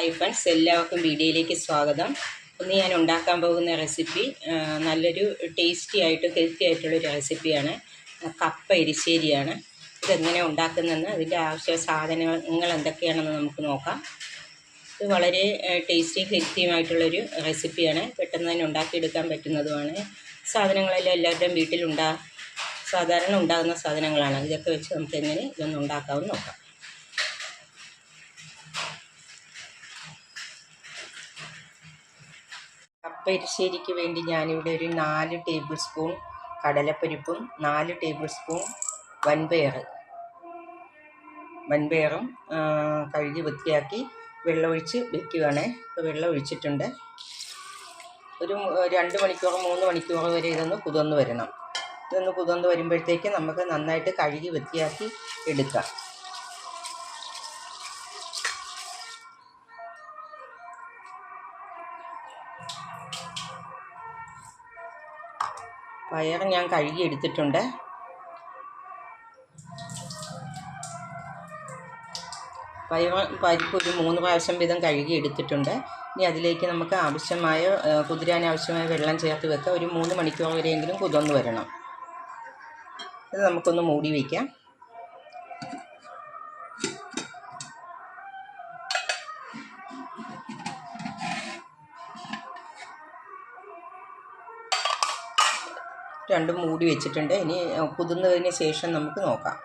Hi friends എല്ലാവർക്കും വീഡിയോയിലേക്ക് സ്വാഗതം. ഇന്ന് ഞാൻ ഉണ്ടാക്കാൻ പോകുന്ന റെസിപ്പി നല്ലൊരു ടേസ്റ്റി ആയിട്ടും ഹെൽത്തി ആയിട്ടുള്ളൊരു റെസിപ്പിയാണ്. കപ്പ എരിശ്ശേരിയാണ്. ഇതെങ്ങനെ ഉണ്ടാക്കുന്നതെന്ന് അതിന്റെ ആവശ്യ സാധനങ്ങൾ എന്തൊക്കെയാണെന്ന് നമുക്ക് നോക്കാം. ഇത് വളരെ ടേസ്റ്റി ഹെൽത്തിയുമായിട്ടുള്ളൊരു റെസിപ്പിയാണ്. പെട്ടെന്ന് തന്നെ ഉണ്ടാക്കിയെടുക്കാൻ പറ്റുന്നതുമാണ്. സാധനങ്ങളെല്ലാം എല്ലാവരുടെയും വീട്ടിലുണ്ടാ സാധാരണ ഉണ്ടാകുന്ന സാധനങ്ങളാണ്. ഇതൊക്കെ വെച്ച് നമുക്ക് എങ്ങനെ ഇതൊന്ന് ഉണ്ടാക്കാമെന്ന് നോക്കാം. കപ്പ എരിശ്ശേരിക്ക് വേണ്ടി ഞാനിവിടെ ഒരു നാല് ടേബിൾ സ്പൂൺ കടലപ്പരിപ്പും നാല് ടേബിൾ സ്പൂൺ വൻപയർ വൻപയറും കഴുകി വൃത്തിയാക്കി വെള്ളമൊഴിച്ച് വെക്കുകയാണ് ഇപ്പോൾ വെള്ളം ഒഴിച്ചിട്ടുണ്ട്. ഒരു രണ്ട് മണിക്കൂർ മൂന്ന് മണിക്കൂർ വരെ ഇതൊന്ന് കുതിർന്ന് വരണം. ഇതൊന്ന് കുതിർന്ന് വരുമ്പോഴത്തേക്ക് നമുക്ക് നന്നായിട്ട് കഴുകി വൃത്തിയാക്കി എടുക്കാം. പയർ ഞാൻ കഴുകി എടുത്തിട്ടുണ്ട്. പയർ പരിപ്പ് ഒരു മൂന്ന് പ്രാവശ്യം വീതം കഴുകി എടുത്തിട്ടുണ്ട്. ഇനി അതിലേക്ക് നമുക്ക് ആവശ്യമായ കുതിരാനാവശ്യമായ വെള്ളം ചേർത്ത് വെക്കുക ഒരു മൂന്ന് മണിക്കൂർ വരെയെങ്കിലും കുതിർന്ന് വരണം. ഇത് നമുക്കൊന്ന് മൂടി വയ്ക്കാം രണ്ടും മൂടി വെച്ചിട്ടുണ്ട്. ഇനി കുതിർന്നതിന് ശേഷം നമുക്ക് നോക്കാം.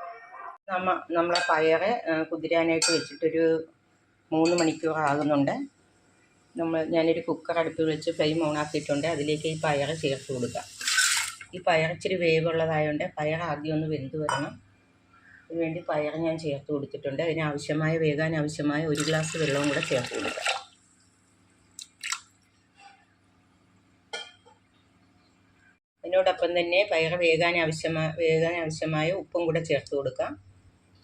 നമ്മ നമ്മളെ പയറ് കുതിരാനായിട്ട് വെച്ചിട്ടൊരു മൂന്ന് മണിക്കൂർ ആകുന്നുണ്ട്. നമ്മൾ ഞാനൊരു കുക്കർ അടുപ്പിൽ വെച്ച് ഫ്ലെയിം ഓൺ ആക്കിയിട്ടുണ്ട്. അതിലേക്ക് ഈ പയർ ചേർത്ത് കൊടുക്കാം ഈ പയർ ഇച്ചിരി വേവുള്ളതായതുകൊണ്ട് പയർ ആദ്യം ഒന്ന് വെന്ത് വരണം. അതിനുവേണ്ടി പയർ ഞാൻ ചേർത്ത് കൊടുത്തിട്ടുണ്ട്. അതിനാവശ്യമായ വേകാൻ ആവശ്യമായ ഒരു ഗ്ലാസ് വെള്ളവും കൂടെ ചേർത്ത് കൊടുക്കാം അതിനോടൊപ്പം തന്നെ പയർ വേകാൻ ആവശ്യമായ വേകാൻ ആവശ്യമായ ഉപ്പും കൂടെ ചേർത്ത് കൊടുക്കാം.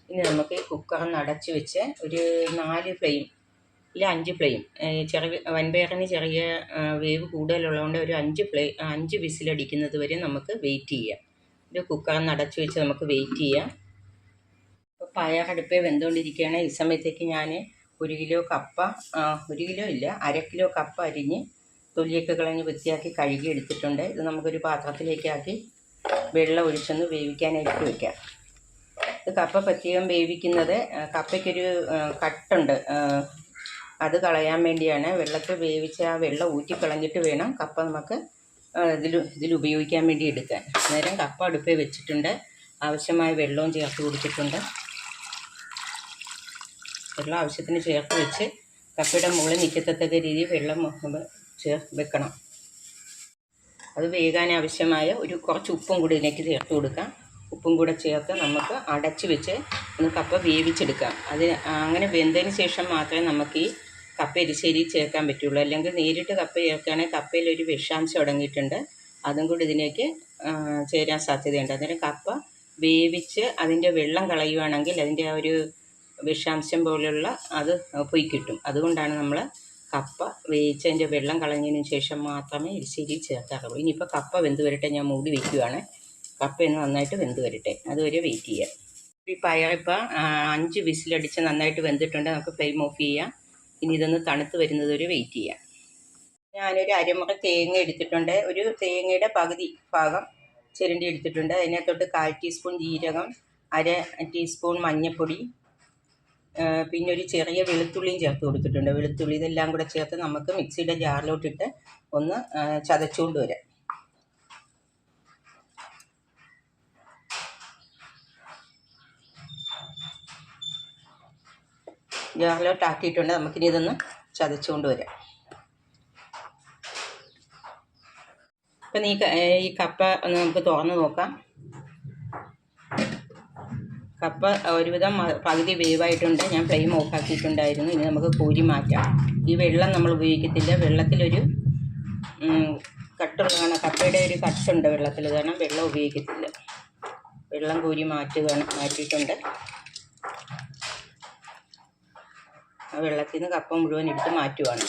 ഇനി നമുക്ക് കുക്കർ നടച്ച് വെച്ച് ഒരു നാല് ഫ്ലെയിം ഇല്ല അഞ്ച് ഫ്ലെയിം ചെറിയ വൻപയറിന് ചെറിയ വേവ് കൂടുതലുള്ളതുകൊണ്ട് ഒരു അഞ്ച് ഫ്ലേ അഞ്ച് വിസിലടിക്കുന്നത് വരെ നമുക്ക് വെയിറ്റ് ചെയ്യാം. ഒരു കുക്കർ നടച്ച് വെച്ച് നമുക്ക് വെയിറ്റ് ചെയ്യാം. ഇപ്പോൾ പയറടുപ്പേ വെന്തുകൊണ്ടിരിക്കുകയാണ്. ഈ സമയത്തേക്ക് ഞാൻ ഒരു കിലോ കപ്പ ഒരു കിലോ ഇല്ല അര കിലോ കപ്പ അരിഞ്ഞ് തൊലിയൊക്കെ കളഞ്ഞ് വൃത്തിയാക്കി കഴുകി എടുത്തിട്ടുണ്ട്. ഇത് നമുക്കൊരു പാത്രത്തിലേക്കാക്കി വെള്ളം ഒഴിച്ചൊന്ന് വേവിക്കാനായിട്ട് വയ്ക്കാം ഇത് കപ്പ പ്രത്യേകം വേവിക്കുന്നത് കപ്പയ്ക്കൊരു കട്ടുണ്ട്. അത് കളയാൻ വേണ്ടിയാണ്. വെള്ളത്തിൽ വേവിച്ച ആ വെള്ളം ഊറ്റി കളഞ്ഞിട്ട് വേണം കപ്പ നമുക്ക് ഇതിൽ ഇതിൽ ഉപയോഗിക്കാൻ വേണ്ടി എടുക്കാൻ. അന്നേരം കപ്പ അടുപ്പേ വെച്ചിട്ടുണ്ട്. ആവശ്യമായ വെള്ളവും ചേർത്ത് കൊടുത്തിട്ടുണ്ട്. വെള്ളം ആവശ്യത്തിന് ചേർത്ത് വെച്ച് കപ്പയുടെ മുകളിൽ നിൽക്കത്തക്ക രീതിയിൽ വെള്ളം ചേർ വെക്കണം. അത് വേകാൻ ആവശ്യമായ ഒരു കുറച്ച് ഉപ്പും കൂടി ഇതിലേക്ക് ചേർത്ത് കൊടുക്കാം. ഉപ്പും കൂടെ ചേർത്ത് നമുക്ക് അടച്ച് വെച്ച് ഒന്ന് കപ്പ വേവിച്ചെടുക്കാം. അത് അങ്ങനെ വെന്തതിന് ശേഷം മാത്രമേ നമുക്ക് ഈ കപ്പ എരിശ്ശേരി ചേർക്കാൻ പറ്റുള്ളൂ. അല്ലെങ്കിൽ നേരിട്ട് കപ്പ ചേർക്കുകയാണെങ്കിൽ കപ്പയിൽ ഒരു വിഷാംശം അടങ്ങിയിട്ടുണ്ട്. അതും കൂടി ഇതിലേക്ക് ചേരാൻ സാധ്യതയുണ്ട്. അതിന് കപ്പ വേവിച്ച് അതിന്റെ വെള്ളം കളയുകയാണെങ്കിൽ അതിന്റെ ആ ഒരു വിഷാംശം പോലെയുള്ള അത് പൊയ്ക്കിട്ടും. കിട്ടും അതുകൊണ്ടാണ് നമ്മൾ കപ്പ വേവിച്ചതിന്റെ വെള്ളം കളഞ്ഞതിന് ശേഷം മാത്രമേ എരിശ്ശേരി ചേർക്കാറുള്ളൂ. ഇനിയിപ്പോൾ കപ്പ വെന്ത് വരട്ടെ ഞാൻ മൂടി വയ്ക്കുകയാണ് കപ്പ ഒന്ന് നന്നായിട്ട് വെന്ത് വരട്ടെ. അതുവരെ വെയിറ്റ് ചെയ്യാം. ഈ പയറിപ്പോൾ അഞ്ച് വിസിലടിച്ച് നന്നായിട്ട് വെന്തിട്ടുണ്ട്. നമുക്ക് ഫ്ലെയിം ഓഫ് ചെയ്യാം. ഇനി ഇതൊന്ന് തണുത്ത് വരുന്നത് വരെ വെയിറ്റ് ചെയ്യാം. ഞാനൊരു അരമുറ തേങ്ങ എടുത്തിട്ടുണ്ട്. ഒരു തേങ്ങയുടെ പകുതി ഭാഗം ചിരണ്ടി എടുത്തിട്ടുണ്ട്. അതിനകത്തോട്ട് കാൽ ടീസ്പൂൺ ജീരകം അര ടീസ്പൂൺ മഞ്ഞൾപ്പൊടി പിന്നെ ഒരു ചെറിയ വെളുത്തുള്ളിയും ചേർത്ത് കൊടുത്തിട്ടുണ്ട്. വെളുത്തുള്ളി ഇതെല്ലാം കൂടെ ചേർത്ത് നമുക്ക് മിക്സിയുടെ ജാറിലോട്ടിട്ട് ഒന്ന് ചതച്ചുകൊണ്ട് വരാം. ജാറിലോട്ട് ആക്കിയിട്ടുണ്ട് നമുക്കിനി ഇതൊന്ന് ചതച്ചുകൊണ്ട് വരാം. അപ്പം നീ ഈ കപ്പ ഒന്ന് നമുക്ക് തുറന്ന് നോക്കാം. കപ്പ ഒരുവിധം പകുതി വേവായിട്ടുണ്ട്. ഞാൻ ഫ്ലെയിം ഓഫ് ആക്കിയിട്ടുണ്ടായിരുന്നു. ഇനി നമുക്ക് കോരി മാറ്റാം. ഈ വെള്ളം നമ്മൾ ഉപയോഗിക്കത്തില്ല. വെള്ളത്തിലൊരു കട്ടുള്ളതാണ് കപ്പയുടെ ഒരു കട്ടുണ്ട് വെള്ളത്തിൽ കാരണം വെള്ളം ഉപയോഗിക്കത്തില്ല. വെള്ളം കോരി മാറ്റുകയാണ് മാറ്റിയിട്ടുണ്ട്. ആ വെള്ളത്തിൽ നിന്ന് കപ്പ മുഴുവൻ എടുത്ത് മാറ്റുവാണ്.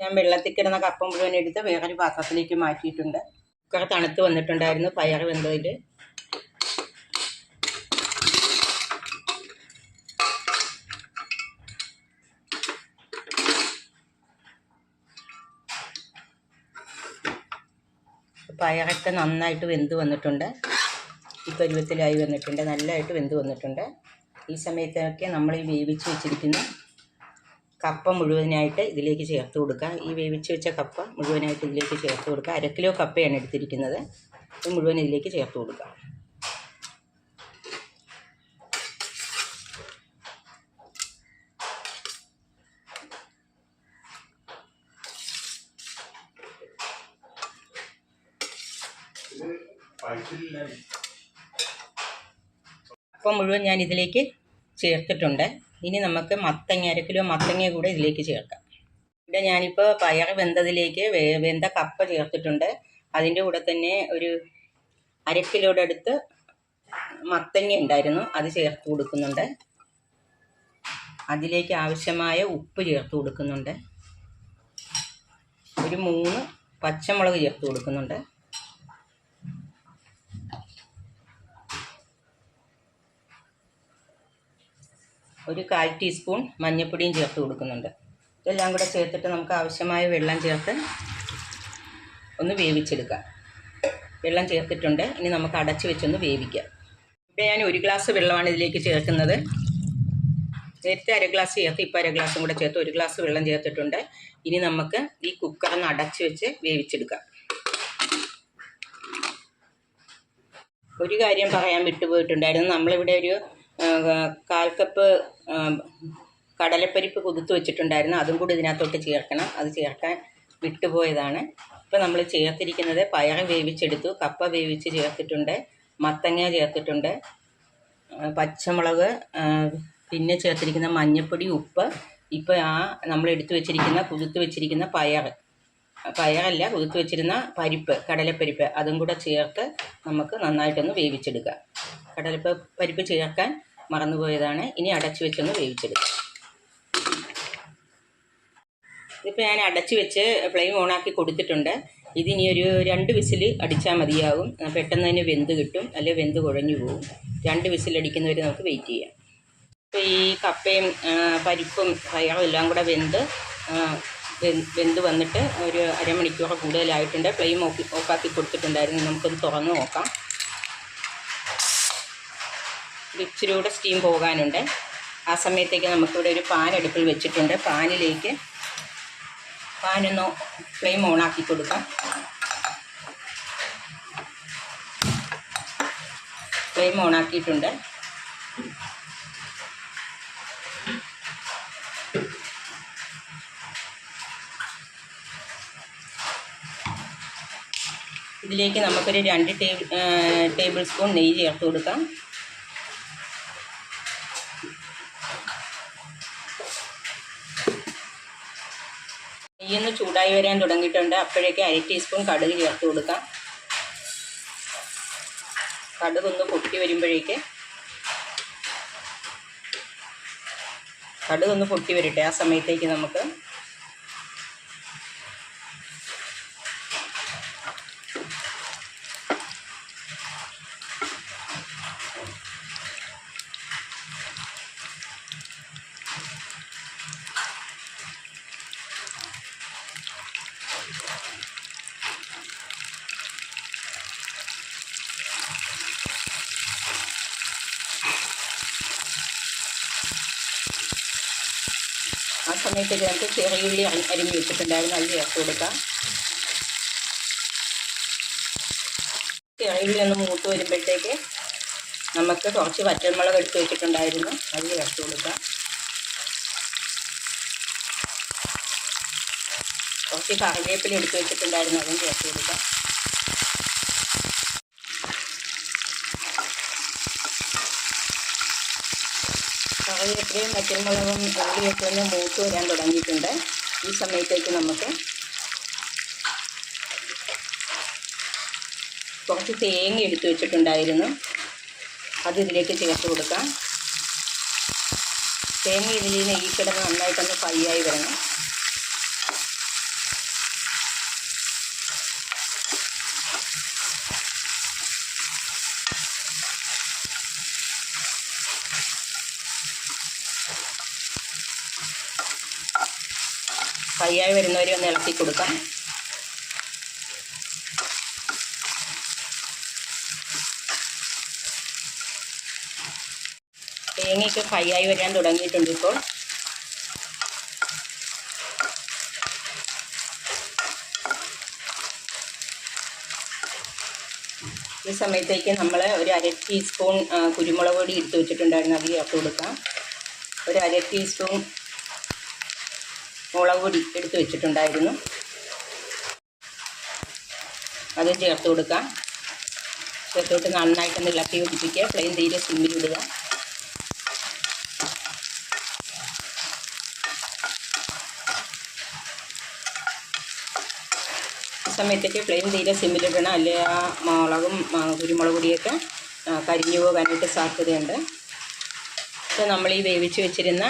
ഞാൻ വെള്ളത്തിൽ കിടന്ന കപ്പ മുഴുവൻ എടുത്ത് വേറൊരു പാത്രത്തിലേക്ക് മാറ്റിയിട്ടുണ്ട്. കുക്കർ തണുത്ത് വന്നിട്ടുണ്ടായിരുന്നു. പയർ വെന്തതിൽ പയറൊക്കെ നന്നായിട്ട് വെന്ത് വന്നിട്ടുണ്ട്. ഈ പരുവത്തിലായി വന്നിട്ടുണ്ട്. നല്ലതായിട്ട് വെന്ത് വന്നിട്ടുണ്ട്. ഈ സമയത്തൊക്കെ നമ്മൾ ഈ വേവിച്ച് വെച്ചിരിക്കുന്ന കപ്പ മുഴുവനായിട്ട് ഇതിലേക്ക് ചേർത്ത് കൊടുക്കുക. ഈ വേവിച്ച് വെച്ച കപ്പ മുഴുവനായിട്ട് ഇതിലേക്ക് ചേർത്ത് കൊടുക്കുക. അര കിലോ കപ്പയാണ് എടുത്തിരിക്കുന്നത്. മുഴുവൻ ഇതിലേക്ക് ചേർത്ത് കൊടുക്കുക. അപ്പം മുഴുവൻ ഞാൻ ഇതിലേക്ക് ചേർത്തിട്ടുണ്ട്. ഇനി നമുക്ക് മത്തങ്ങ അര കിലോ മത്തങ്ങ കൂടെ ഇതിലേക്ക് ചേർക്കാം. ഇവിടെ ഞാനിപ്പോൾ പയർ വെന്തതിലേക്ക് വെന്ത കപ്പ ചേർത്തിട്ടുണ്ട്. അതിന്റെ കൂടെ തന്നെ ഒരു അര കിലോയുടെ അടുത്ത് മത്തങ്ങ ഉണ്ടായിരുന്നു. അത് ചേർത്ത് കൊടുക്കുന്നുണ്ട്. അതിലേക്ക് ആവശ്യമായ ഉപ്പ് ചേർത്ത് കൊടുക്കുന്നുണ്ട്. ഒരു മൂന്ന് പച്ചമുളക് ചേർത്ത് കൊടുക്കുന്നുണ്ട്. ഒരു കാൽ ടീസ്പൂൺ മഞ്ഞൾപ്പൊടിയും ചേർത്ത് കൊടുക്കുന്നുണ്ട്. ഇതെല്ലാം കൂടെ ചേർത്തിട്ട് നമുക്ക് ആവശ്യമായ വെള്ളം ചേർത്ത് ഒന്ന് വേവിച്ചെടുക്കാം. വെള്ളം ചേർത്തിട്ടുണ്ട്. ഇനി നമുക്ക് അടച്ച് വെച്ചൊന്ന് വേവിക്കാം. ഇവിടെ ഞാൻ ഒരു ഗ്ലാസ് വെള്ളമാണ് ഇതിലേക്ക് ചേർക്കുന്നത്. നേരത്തെ അര ഗ്ലാസ് ചേർത്ത് ഇപ്പോൾ അര ഗ്ലാസും കൂടെ ചേർത്ത് ഒരു ഗ്ലാസ് വെള്ളം ചേർത്തിട്ടുണ്ട്. ഇനി നമുക്ക് ഈ കുക്കറൊന്ന് അടച്ച് വെച്ച് വേവിച്ചെടുക്കാം. ഒരു കാര്യം പറയാൻ വിട്ടുപോയിട്ടുണ്ടായിരുന്നു. നമ്മളിവിടെ ഒരു കാൽ കപ്പ് കടലപ്പരിപ്പ് കുതിർത്ത് വെച്ചിട്ടുണ്ടായിരുന്നു. അതും കൂടി ഇതിനകത്തോട്ട് ചേർക്കണം. അത് ചേർക്കാൻ വിട്ടുപോയതാണ്. ഇപ്പോൾ നമ്മൾ ചേർത്തിരിക്കുന്നത് പയർ വേവിച്ചെടുത്തു. കപ്പ വേവിച്ച് ചേർത്തിട്ടുണ്ട്. മത്തങ്ങ ചേർത്തിട്ടുണ്ട്. പച്ചമുളക് പിന്നെ ചേർത്തിരിക്കുന്ന മഞ്ഞൾപ്പൊടി ഉപ്പ്. ഇപ്പോൾ ആ നമ്മൾ എടുത്തു വെച്ചിരിക്കുന്ന കുതിർത്ത് വെച്ചിരിക്കുന്ന പയർ. പയറല്ല കുതിർത്ത് വെച്ചിരുന്ന പരിപ്പ് കടലപ്പരിപ്പ്. അതും കൂടെ ചേർത്ത് നമുക്ക് നന്നായിട്ടൊന്ന് വേവിച്ചെടുക്കാം. കടലപ്പ പരിപ്പ് ചേർക്കാൻ മറന്നുപോയതാണ്. ഇനി അടച്ചു വെച്ചൊന്ന് വേവിച്ചെടുക്കാം. ഇതിപ്പോൾ ഞാൻ അടച്ചു വെച്ച് ഫ്ലെയിം ഓണാക്കി കൊടുത്തിട്ടുണ്ട്. ഇതിനി ഒരു രണ്ട് വിസിൽ അടിച്ചാൽ മതിയാകും പെട്ടെന്ന് തന്നെ വെന്ത് കിട്ടും. അല്ലെങ്കിൽ വെന്ത് കുഴഞ്ഞു പോകും രണ്ട് വിസിൽ അടിക്കുന്നവരെ നമുക്ക് വെയിറ്റ് ചെയ്യാം. ഇപ്പോൾ ഈ കപ്പയും പരിപ്പും പയറും എല്ലാം കൂടെ വെന്ത് വെന്ത് വന്നിട്ട് ഒരു അരമണിക്കൂർ കൂടുതലായിട്ടുണ്ട്. ഫ്ലെയിം ഓഫ് ഓഫാക്കി കൊടുത്തിട്ടുണ്ടായിരുന്നു. നമുക്കൊന്ന് തുറന്ന് നോക്കാം. ഇച്ചിരി കൂടെ സ്റ്റീം പോകാനുണ്ട്. ആ സമയത്തേക്ക് നമുക്കിവിടെ ഒരു പാൻ അടുപ്പിൽ വെച്ചിട്ടുണ്ട്. പാനിലേക്ക് പാനൊന്ന് ഫ്ലെയിം ഓണാക്കി കൊടുക്കാം. ഫ്ലെയിം ഓണാക്കിയിട്ടുണ്ട് ഇതിലേക്ക് നമുക്കൊരു രണ്ട് ടേബിൾ ടേബിൾ സ്പൂൺ നെയ്യ് ചേർത്ത് കൊടുക്കാം. ചൂടായി വരാൻ തുടങ്ങിയിട്ടുണ്ട്. അപ്പോഴേക്കും അര ടീസ്പൂൺ കടുക് ചേർത്ത് കൊടുക്കാം. കടുക് ഒന്ന് പൊട്ടി വരുമ്പോഴേക്ക് കടുക് ഒന്ന് പൊട്ടി വരട്ടെ ആ സമയത്തേക്ക് നമുക്ക് ആ ഇതിനകത്ത് ചെറിയുള്ളി അരി- അരിഞ്ഞ് വെച്ചിട്ടുണ്ടായിരുന്നു. അത് ചേർത്ത് കൊടുക്കാം. ചെറിയുള്ളി ഒന്ന് മൂത്ത് വരുമ്പോഴത്തേക്ക് നമുക്ക് കുറച്ച് വറ്റൽമുളക് എടുത്ത് വെച്ചിട്ടുണ്ടായിരുന്നു. അത് ചേർത്ത് കൊടുക്കാം. കുറച്ച് കറിവേപ്പില എടുത്ത് വെച്ചിട്ടുണ്ടായിരുന്നു. അതും ചേർത്ത് കൊടുക്കാം. കറിവേപ്പിലയും പച്ചമുളകും ഉള്ളിയൊക്കെ ഒന്ന് മൂത്ത് വരാൻ തുടങ്ങിയിട്ടുണ്ട്. ഈ സമയത്തേക്ക് നമുക്ക് കുറച്ച് തേങ്ങ എടുത്തു വെച്ചിട്ടുണ്ടായിരുന്നു. അത് ഇതിലേക്ക് ചേർത്ത് കൊടുക്കാം. തേങ്ങ ഇതിൽ നെയ്യ് കിടന്ന് നന്നായിട്ടൊന്ന് ഫ്രൈ ആയി വരണം. ഫ്രൈയായി വരുന്നവരെ ഒന്ന് ഇളക്കി കൊടുക്കാം. തേങ്ങയൊക്കെ ആയി വരാൻ തുടങ്ങിയിട്ടുണ്ട് ഇപ്പോൾ. ഈ സമയത്തേക്ക് നമ്മൾ ഒരു അര ടീസ്പൂൺ കുരുമുളക് പൊടി എടുത്ത് വെച്ചിട്ടുണ്ടായിരുന്നു. അതിലേക്ക് കൊടുക്കാം. ഒരു അര ടീസ്പൂൺ മുളക് പൊടി എടുത്ത് വെച്ചിട്ടുണ്ടായിരുന്നു. അത് ചേർത്ത് കൊടുക്കാം ചേർത്തോട്ട് നന്നായിട്ടൊന്ന് ഇളക്കി പിടിപ്പിക്കുക പ്ലെയിൻ തീരെ സിമ്മിൽ ഇടുക. സമയത്തേക്ക് പ്ലെയിൻ തീരെ സിമ്മിലിടണം അല്ലെ ആ മുളകും കുരുമുളക് പൊടിയൊക്കെ കരിഞ്ഞു പോകാനായിട്ട് സാധ്യതയുണ്ട്. ഇപ്പോൾ നമ്മൾ ഈ വേവിച്ച് വെച്ചിരുന്ന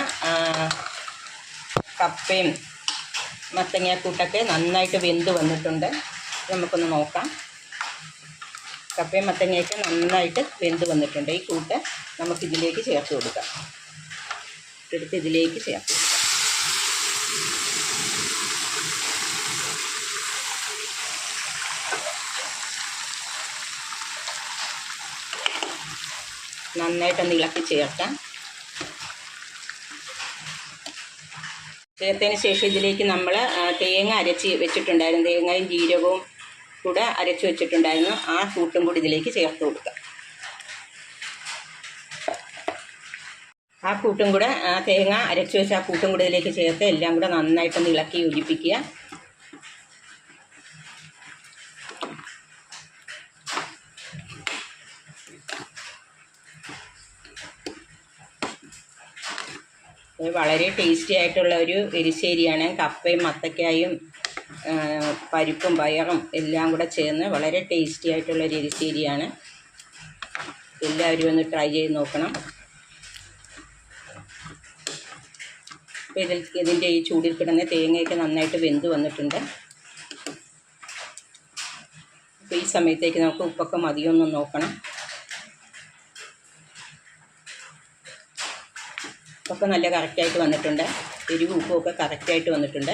കപ്പയും മത്തങ്ങാക്കൂട്ടൊക്കെ നന്നായിട്ട് വെന്ത് വന്നിട്ടുണ്ട്. നമുക്കൊന്ന് നോക്കാം. കപ്പയും മത്തങ്ങയൊക്കെ നന്നായിട്ട് വെന്ത് വന്നിട്ടുണ്ട്. ഈ കൂട്ട് നമുക്കിതിലേക്ക് ചേർത്ത് കൊടുക്കാം. എടുത്ത് ഇതിലേക്ക് ചേർത്ത്. നന്നായിട്ടൊന്ന് ഇളക്കി ചേർക്കാം. ചേർത്തതിന് ശേഷം ഇതിലേക്ക് നമ്മൾ തേങ്ങ അരച്ച് വെച്ചിട്ടുണ്ടായിരുന്നു. തേങ്ങയും ജീരകവും കൂടെ അരച്ച് വെച്ചിട്ടുണ്ടായിരുന്നു. ആ കൂട്ടും കൂടി ഇതിലേക്ക് ചേർത്ത് കൊടുക്കുക ആ കൂട്ടും കൂടെ തേങ്ങ അരച്ച് വെച്ച ആ കൂട്ടും കൂടെ ഇതിലേക്ക് ചേർത്ത് എല്ലാം കൂടെ നന്നായിട്ടൊന്ന് ഇളക്കി യോജിപ്പിക്കുക. വളരെ ടേസ്റ്റി ആയിട്ടുള്ള ഒരു എരിശ്ശേരിയാണ്. കപ്പയും മത്തക്കായും പരിപ്പും പയറും എല്ലാം കൂടെ ചേർന്ന് വളരെ ടേസ്റ്റി ആയിട്ടുള്ള ഒരു എരിശ്ശേരിയാണ്. എല്ലാവരും ഒന്ന് ട്രൈ ചെയ്ത് നോക്കണം. അപ്പോൾ ഇതിൽ ഇതിന്റെ ഈ ചൂടിൽ കിടന്ന തേങ്ങയൊക്കെ നന്നായിട്ട് വെന്ത് വന്നിട്ടുണ്ട്. അപ്പോൾ ഈ സമയത്തേക്ക് നമുക്ക് ഉപ്പൊക്കെ മതിയൊന്നും നോക്കണം. ഉപ്പൊക്കെ നല്ല കറക്റ്റായിട്ട് വന്നിട്ടുണ്ട്. എരിവും ഉപ്പും ഒക്കെ കറക്റ്റായിട്ട് വന്നിട്ടുണ്ട്.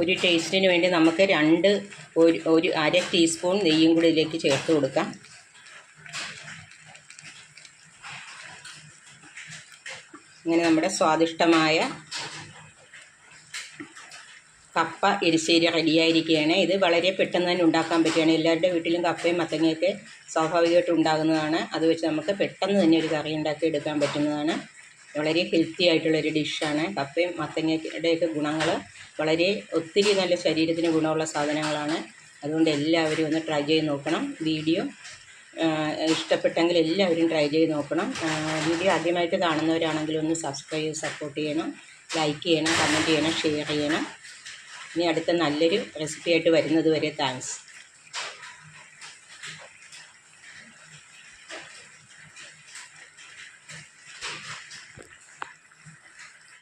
ഒരു ടേസ്റ്റിന് വേണ്ടി നമുക്ക് രണ്ട് ഒരു ഒരു അര ടീസ്പൂൺ നെയ്യും കൂടി ഇതിലേക്ക് ചേർത്ത് കൊടുക്കാം. ഇങ്ങനെ നമ്മുടെ സ്വാദിഷ്ടമായ കപ്പ എരിശ്ശേരി റെഡിയായിരിക്കുകയാണ്. ഇത് വളരെ പെട്ടെന്ന് തന്നെ ഉണ്ടാക്കാൻ പറ്റുകയാണ്. എല്ലാവരുടെ വീട്ടിലും കപ്പയും മത്തങ്ങയൊക്കെ സ്വാഭാവികമായിട്ട് ഉണ്ടാകുന്നതാണ്. അത് വെച്ച് നമുക്ക് പെട്ടെന്ന് തന്നെ ഒരു കറി ഉണ്ടാക്കി എടുക്കാൻ പറ്റുന്നതാണ്. വളരെ ഹെൽത്തി ആയിട്ടുള്ളൊരു ഡിഷാണ് കപ്പയും മത്തങ്ങയുടെയൊക്കെ ഗുണങ്ങൾ വളരെ ഒത്തിരി നല്ല ശരീരത്തിന് ഗുണമുള്ള സാധനങ്ങളാണ്. അതുകൊണ്ട് എല്ലാവരും ഒന്ന് ട്രൈ ചെയ്ത് നോക്കണം. വീഡിയോ ഇഷ്ടപ്പെട്ടെങ്കിൽ എല്ലാവരും ട്രൈ ചെയ്ത് നോക്കണം. വീഡിയോ ആദ്യമായിട്ട് കാണുന്നവരാണെങ്കിൽ ഒന്ന് സബ്സ്ക്രൈബ് സപ്പോർട്ട് ചെയ്യണം. ലൈക്ക് ചെയ്യണം കമന്റ് ചെയ്യണം ഷെയർ ചെയ്യണം. ഇനി അടുത്ത നല്ലൊരു റെസിപ്പി ആയിട്ട് വരുന്നത് വരെ താങ്ക്സ്.